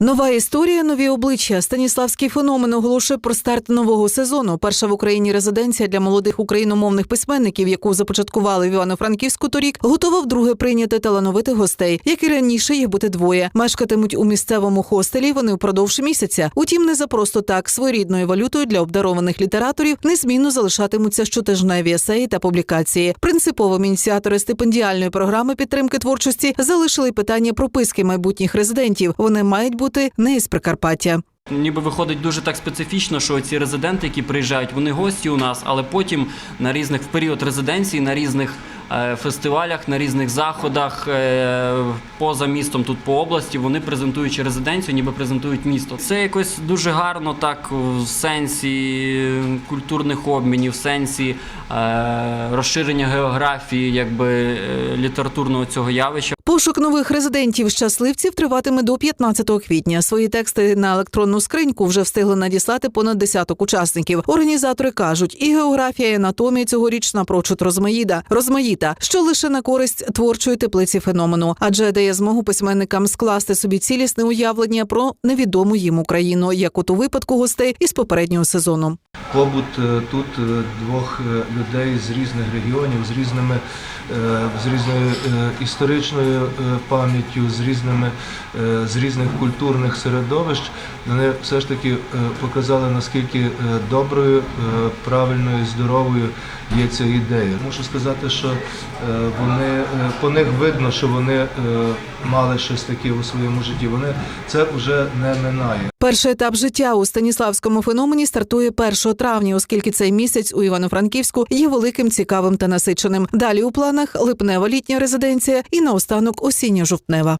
Нова історія, нові обличчя. Станіславський феномен оголошує про старт нового сезону. Перша в Україні резиденція для молодих україномовних письменників, яку започаткували в Івано-Франківську торік, готова вдруге прийняти талановитих гостей, як і раніше їх буде двоє. Мешкатимуть у місцевому хостелі. Вони впродовж місяця. Утім, не за просто так своєрідною валютою для обдарованих літераторів незмінно залишатимуться щотижневі есеї та публікації. Принциповим ініціатори стипендіальної програми підтримки творчості залишили питання прописки майбутніх резидентів. Вони мають бути не із Прикарпаття. Ніби виходить дуже так специфічно, що ці резиденти, які приїжджають, вони гості у нас, але потім на різних в період резиденції, на різних е, фестивалях, на різних заходах е, поза містом, тут по області, вони презентуючи резиденцію, ніби презентують місто. Це якось дуже гарно, так в сенсі культурних обмінів, в сенсі е, розширення географії, якби літературного цього явища. Пошук нових резидентів щасливців триватиме до 15 квітня. Свої тексти на електронну скриньку вже встигли надіслати понад десяток учасників. Організатори кажуть, і географія, і анатомія цьогоріч напрочуд розмаїда, розмаїта, що лише на користь творчої теплиці феномену, адже дає змогу письменникам скласти собі цілісне уявлення про невідому їм Україну, як от у випадку гостей із попереднього сезону. побут е, тут е, двох е, людей з різних регіонів, з різними з різною історичною пам'яттю, з різними е, з різних культурних середовищ. Вони все ж таки е, показали наскільки е, доброю, е, правильною, здоровою є ця ідея. Мушу сказати, що е, вони е, по них видно, що вони е, мали щось таке у своєму житті. Вони це вже не минає. Перший етап життя у станіславському феномені стартує 1 травня, оскільки цей місяць у Івано-Франківську є великим, цікавим та насиченим. Далі у планах липнева літня резиденція і наостанок осіння жовтнева.